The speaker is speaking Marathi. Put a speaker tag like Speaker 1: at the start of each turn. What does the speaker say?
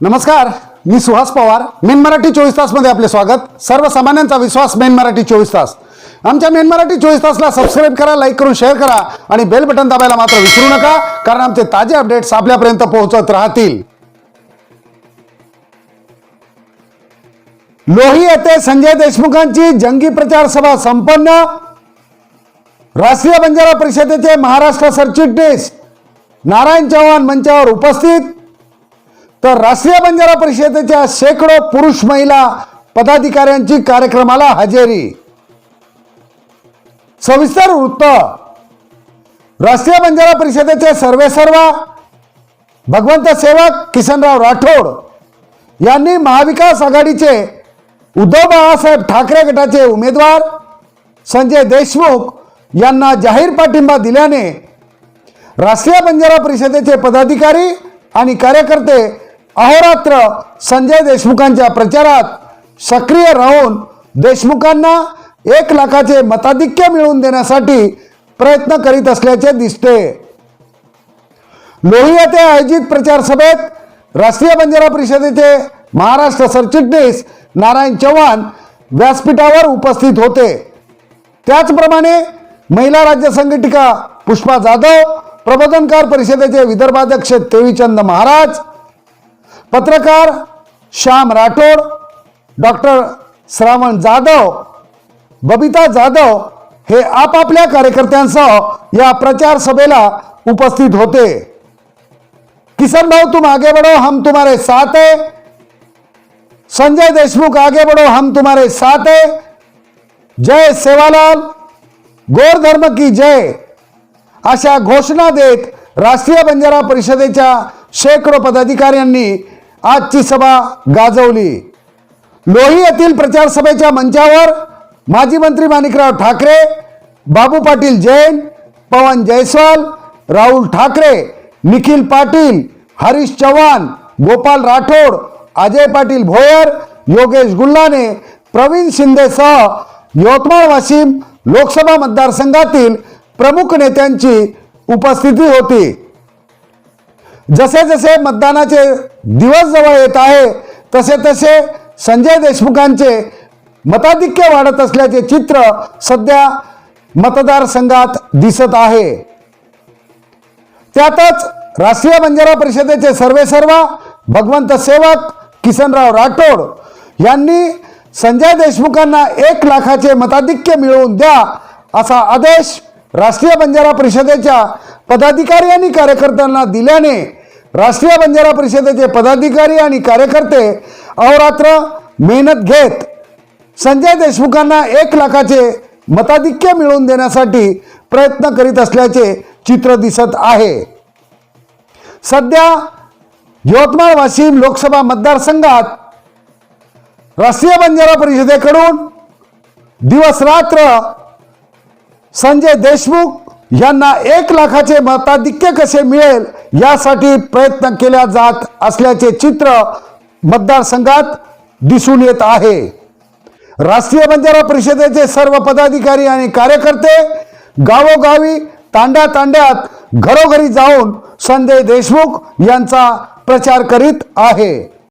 Speaker 1: नमस्कार मी सुहास पवार. मेन मराठी चोवीस तासमध्ये आपले स्वागत. सर्वसामान्यांचा विश्वास मेन मराठी चोवीस तास. आमच्या मेन मराठी चोवीस तासला सबस्क्राईब करा लाईक करून शेअर करा आणि बेल बटन दाबायला मात्र विसरू नका कारण आमचे ताजे अपडेट्स आपल्यापर्यंत पोहोचत राहतील. लोही येथे संजय देशमुखांची जंगी प्रचार सभा संपन्न. राष्ट्रीय बंजारा परिषदेचे महाराष्ट्र सरचिटणीस नारायण चव्हाण मंचावर उपस्थित. तर राष्ट्रीय बंजारा परिषदेच्या शेकडो पुरुष महिला पदाधिकाऱ्यांची कार्यक्रमाला हजेरी. सविस्तर वृत्त. राष्ट्रीय बंजारा परिषदेचे सर्वेसर्वा भगवंत सेवक किसनराव राठोड यांनी महाविकास आघाडीचे उद्धव बाळासाहेब ठाकरे गटाचे उमेदवार संजय देशमुख यांना जाहीर पाठिंबा दिल्याने राष्ट्रीय बंजारा परिषदेचे पदाधिकारी आणि कार्यकर्ते अहोरात्र संजय देशमुखांच्या प्रचारात सक्रिय राहून देशमुखांना एक लाखाचे मताधिक्य मिळवून देण्यासाठी प्रयत्न करीत असल्याचे दिसते. लोही येथे आयोजित प्रचार सभेत राष्ट्रीय बंजारा परिषदेचे महाराष्ट्र सरचिटणीस नारायण चव्हाण व्यासपीठावर उपस्थित होते. त्याचप्रमाणे महिला राज्य संघटिका पुष्पा जाधव प्रबोधनकार परिषदेचे विदर्भाध्यक्ष तेवीचंद महाराज पत्रकार श्याम राठोड डॉक्टर श्रावण जाधव बबिता जाधव हे आपापल्या कार्यकर्त्यांसह या प्रचार सभेला उपस्थित होते. किसन भाऊ तुम आगे बढ़ो हम तुम्हारे साथ है. संजय देशमुख आगे बढ़ो हम तुम्हारे साथ है. जय सेवालाल गोर धर्म की जय. अशा घोषणा देत राष्ट्रीय बंजारा परिषदेच्या शेकडो पदाधिकाऱ्यांनी आजची सभा गाजवली. लोही येथील प्रचार सभेच्या मंचावर माजी मंत्री माणिकराव ठाकरे बाबू पाटील जैन पवन जयस्वाल राहुल ठाकरे निखिल पाटील हरीश चव्हाण गोपाल राठोड अजय पाटील भोयर योगेश गुल्लाने प्रवीण शिंदेसह यवतमाळ वाशिम लोकसभा मतदारसंघातील प्रमुख नेत्यांची उपस्थिती होती. जसे जसे मतदानाचे दिवस जवळ येत आहे तसे तसे संजय देशमुखांचे मताधिक्य वाढत असल्याचे चित्र सध्या मतदारसंघात दिसत आहे. त्यातच राष्ट्रीय बंजारा परिषदेचे सर्वेसर्वा भगवंत सेवक किसनराव राठोड यांनी संजय देशमुखांना एक लाखाचे मताधिक्य मिळवून द्या असा आदेश राष्ट्रीय बंजारा परिषदेच्या पदाधिकारी आणि कार्यकर्त्यांना दिल्याने राष्ट्रीय बंजारा परिषदेचे पदाधिकारी आणि कार्यकर्ते अहोरात्र मेहनत घेत संजय देशमुखांना एक लाखाचे मताधिक्य मिळवून देण्यासाठी प्रयत्न करीत असल्याचे चित्र दिसत आहे. सध्या यवतमाळ वाशिम लोकसभा मतदारसंघात राष्ट्रीय बंजारा परिषदेकडून दिवस रात्र संजय देशमुख यांना एक लाखाचे मताधिक्य कसे मिळेल यासाठी प्रयत्न केल्या जात असल्याचे चित्र मतदारसंघात दिसून येत आहे. राष्ट्रीय बंजारा परिषदेचे सर्व पदाधिकारी आणि कार्यकर्ते गावोगावी तांड्या तांड्यात घरोघरी जाऊन संजय देशमुख यांचा प्रचार करीत आहे.